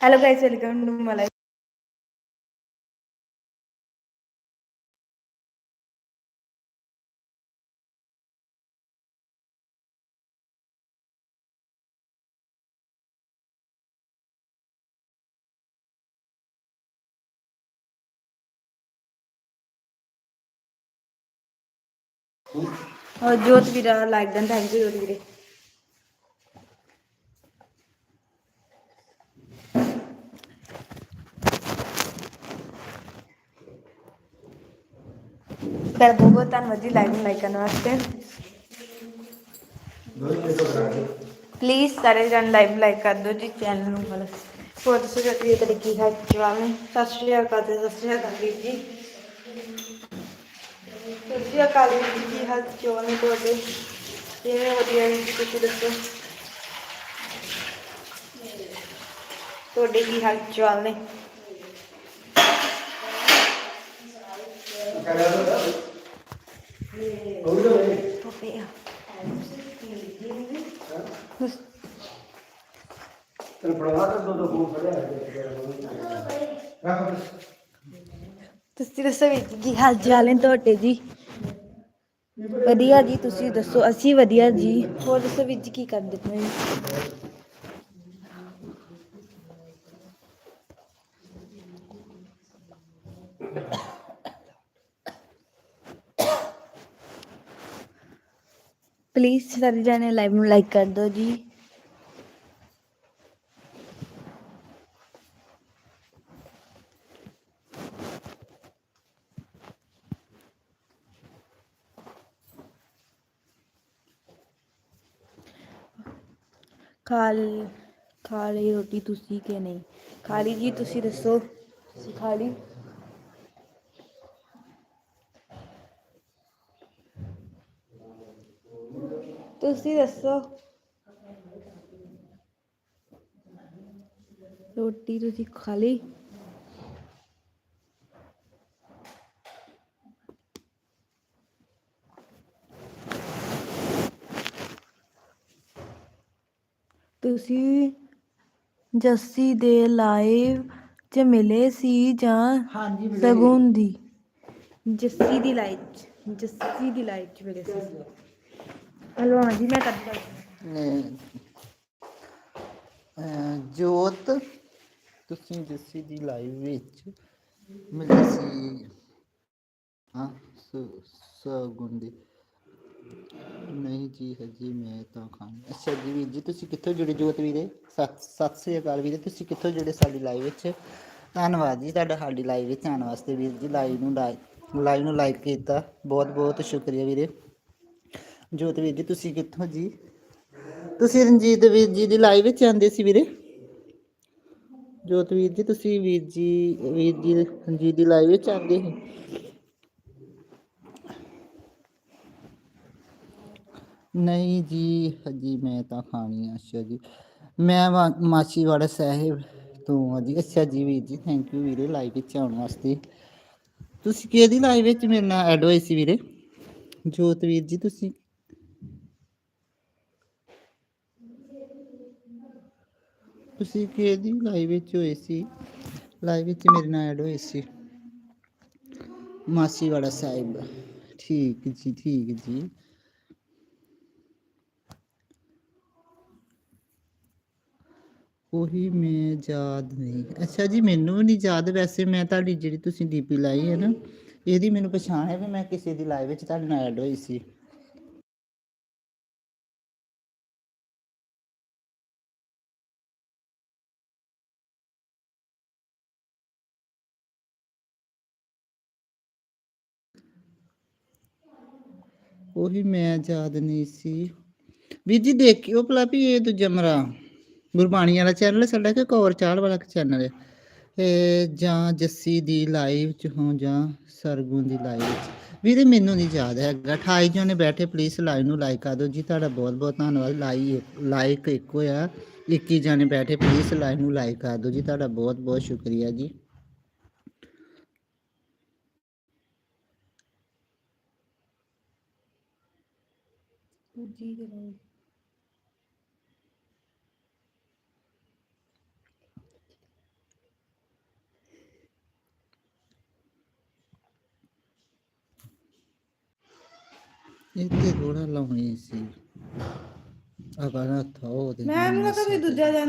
Hello guys welcome to মালাই ਜੋਤ ਵੀਰਾ like ਦਨ ਥੈਂਕ ਯੂ ਜੋਤ ਵੀਰੇ। ਤੁਹਾਡਾ ਬਹੁਤ ਬਹੁਤ ਧੰਨਵਾਦ ਜੀ ਲਾਈਕ ਨੂੰ ਲਾਈਕ ਕਰਨ ਵਾਸਤੇ ਪਲੀਜ਼ ਸਾਰੇ ਜਣ ਲਾਈਵ ਲਾਈਕ ਕਰ ਦਿਓ ਜੀ ਚੈਨਲ ਨੂੰ ਫੋਲੋ ਹੋਰ ਦੱਸੋ ਜੀ ਤੁਹਾਡੀ ਤੁਹਾਡੀ ਕੀ ਹਾਲ ਸਤਿ ਸ਼੍ਰੀ ਅਕਾਲ ਤੇ ਸਤਿ ਸ਼੍ਰੀ ਅਕਾਲ ਵੀਰ ਜੀ ਸਤਿ ਸ਼੍ਰੀ ਅਕਾਲ ਵੀਰ ਜੀ ਕੀ ਹਾਲ ਚਾਲ ਨੇ ਤੁਹਾਡੇ ਕਿਵੇਂ ਵਧੀਆ ਜੀ ਤੁਸੀਂ ਦੱਸੋ ਤੁਹਾਡੇ ਕੀ ਹਾਲ ਚਾਲ ਨੇ ਪਪੇ ਆ ਤੈਨੂੰ ਫੜਵਾ ਕੇ ਦੋ ਦੋ ਫੋਨ ਫੜਿਆ ਰੱਖ ਤੁਸੀਂ ਦੱਸੋ ਵੀਰ ਜੀ ਕੀ ਹਾਲ ਚਾਲ ਨੇ ਤੁਹਾਡੇ ਜੀ ਵਧੀਆ ਜੀ ਤੁਸੀਂ ਦੱਸੋ ਅਸੀਂ ਵਧੀਆ ਜੀ। ਹੋਰ ਦੱਸੋ ਵੀਰ ਜੀ ਕੀ ਕਰਦੇ ਪਏ ਜੀ ਪਲੀਜ਼ ਸਾਰੇ ਜਾਣੇ ਲਾਈਵ ਨੂੰ ਲਾਈਕ ਕਰ ਦਿਓ ਜੀ ਖਾ ਲ- ਖਾ ਲਈ ਰੋਟੀ ਤੁਸੀਂ ਕਿ ਨਹੀਂ ਖਾ ਲਈ ਜੀ ਤੁਸੀਂ ਦੱਸੋ ਤੁਸੀਂ ਖਾ ਲਈ ਤੁਸੀਂ ਦੱਸੋ। ਰੋਟੀ ਤੁਸੀਂ ਖਾ ਲਈ। ਤੁਸੀਂ ਜੱਸੀ ਦੇ ਲਾਈਵ 'ਚ ਮਿਲੇ ਸੀ ਜਾਂ ਹਾਂਜੀ ਸਗੁਨ ਦੀ? ਜੱਸੀ ਦੀ ਲਾਈਵ 'ਚ ਜੱਸੀ ਦੀ ਲਾਈਵ 'ਚ ਮਿਲੇ ਸੀ। ਹਲੋ ਹਾਂਜੀ ਮੈਂ ਕਰ ਜੋਤ, ਤੁਸੀਂ ਜੱਸੀ ਦੀ ਲਾਈਵ ਵਿੱਚ ਮਿਲੇ ਸੀ ਹਾਂ ਸਗੁੰਦੀ ਨਹੀਂ ਜੀ, ਹਜੀ ਮੈਂ ਤਾਂ ਖਾਣ ਅੱਛਾ ਜੀ ਵੀਰ ਜੀ, ਤੁਸੀਂ ਕਿੱਥੋਂ ਜੁੜੇ ਜੋਤ ਵੀਰੇ? ਸਤਿ ਸਤਿ ਸ੍ਰੀ ਅਕਾਲ ਵੀਰੇ, ਤੁਸੀਂ ਕਿੱਥੋਂ ਜੁੜੇ ਸਾਡੀ ਲਾਈਵ ਵਿੱਚ? ਧੰਨਵਾਦ ਜੀ ਤੁਹਾਡਾ ਸਾਡੀ ਲਾਈਵ ਵਿੱਚ ਆਉਣ ਵਾਸਤੇ ਵੀਰ ਜੀ ਲਾਈਵ ਨੂੰ ਲਾਈਕ ਲਾਈਵ ਨੂੰ ਲਾਈਕ ਕੀਤਾ। ਬਹੁਤ ਬਹੁਤ ਸ਼ੁਕਰੀਆ ਵੀਰੇ। ਜੋਤ ਵੀਰ ਜੀ, ਤੁਸੀਂ ਕਿੱਥੋਂ ਜੀ? ਤੁਸੀਂ ਰਣਜੀਤ ਵੀਰ ਜੀ ਦੀ ਲਾਈਵ ਵਿੱਚ ਆਂਦੇ ਸੀ ਵੀਰੇ। ਜੋਤ ਵੀਰ ਜੀ, ਤੁਸੀਂ ਵੀਰ ਜੀ ਵੀਰ ਜੀ, ਰਣਜੀਤ ਦੀ ਲਾਈਵ ਵਿੱਚ ਆਂਦੇ ਸੀ। ਨਹੀਂ ਜੀ, ਹਜੀ ਮੈਂ ਤਾਂ ਖਾਣੀ ਆ, ਅੱਛਾ ਜੀ। ਮੈਂ ਮਾ- ਮਾਛੀਵਾੜਾ ਸਾਹਿਬ ਤੋਂ ਆ ਜੀ। ਅੱਛਾ ਜੀ ਵੀਰ ਜੀ ਥੈਂਕ ਯੂ ਵੀਰੇ ਲਾਈਵ ਵਿੱਚ ਆਉਣ ਵਾਸਤੇ। ਤੁਸੀਂ ਕਿਹਦੀ ਲਾਈਵ ਵਿੱਚ ਮੇਰੇ ਨਾਲ ਐਡ ਹੋਏ ਸੀ ਵੀਰੇ? ਜੋਤ ਵੀਰ ਜੀ, ਤੁਸੀਂ ਤੁਸੀਂ ਕਿਹਦੀ ਲਾਈਵ ਵਿੱਚ ਹੋਏ ਸੀ? ਲਾਈਵ ਵਿੱਚ ਮੇਰੇ ਨਾਲ ਐਡ ਹੋਏ ਸੀ। ਮਾਸੀ ਵਾਲਾ ਸਾਹਿਬ। ਠੀਕ ਜੀ ਠੀਕ ਜੀ। ਉਹੀ ਮੈਂ ਯਾਦ ਨਹੀਂ। ਅੱਛਾ ਜੀ, ਮੈਨੂੰ ਵੀ ਨਹੀਂ ਯਾਦ ਵੈਸੇ। ਮੈਂ ਤੁਹਾਡੀ ਜਿਹੜੀ ਤੁਸੀਂ ਡੀਪੀ ਲਾਈ ਹੈ ਨਾ, ਇਹਦੀ ਮੈਨੂੰ ਪਛਾਣ ਹੈ ਵੀ ਮੈਂ ਕਿਸੇ ਦੀ ਲਾਈਵ ਵਿੱਚ ਤੁਹਾਡੇ ਨਾਲ ਐਡ ਹੋਈ ਸੀ। ਉਹੀ ਮੈਂ ਯਾਦ ਨਹੀਂ ਸੀ। ਵੀਰ ਜੀ ਦੇਖਿਓ ਭਲਾ ਵੀ ਇਹ ਦੂਜਾ ਮਰਾ ਗੁਰਬਾਣੀ ਵਾਲਾ ਚੈਨਲ ਹੈ, ਸਾਡਾ ਕਿ ਕੌਰ ਚਾਲ ਵਾਲਾ ਚੈਨਲ ਹੈ? ਇਹ ਜਾਂ ਜੱਸੀ ਦੀ ਲਾਈਵ ਚ ਹੋ ਜਾਂ ਸਰਗੁਣ ਦੀ ਲਾਈਵ ਚ। ਵੀਰੇ ਮੈਨੂੰ ਨਹੀਂ ਯਾਦ ਹੈਗਾ। 28 ਜਣੇ ਬੈਠੇ ਪਲੀਜ਼ ਲਾਈਵ ਨੂੰ ਲਾਈਕ ਕਰ ਦਿਓ। ਜੀ ਤੁਹਾਡਾ ਬਹੁਤ ਬਹੁਤ ਧੰਨਵਾਦ। ਲਾਈ ਲਾਈਕ ਇੱਕੋ ਆ 21 ਜਣੇ ਬੈਠੇ ਪਲੀਜ਼ ਲਾਈਵ ਨੂੰ ਲਾਈਕ ਕਰ ਦਿਓ। ਜੀ ਤੁਹਾਡਾ ਬਹੁਤ ਬਹੁਤ ਸ਼ੁਕਰੀਆ ਜੀ। ਦੂਜੀ ਕਰਾਂਗੇ ਇੱਥੇ ਗੋੜਾ ਲਾਉਣੀ ਸੀ। ਆ ਬਾਰਾ ਥੋ ਦੇ ਮੈਂ ਉਹਨੂੰ ਕਹਾਂ ਵੀ ਦੂਜਾ ਜਾਣਾ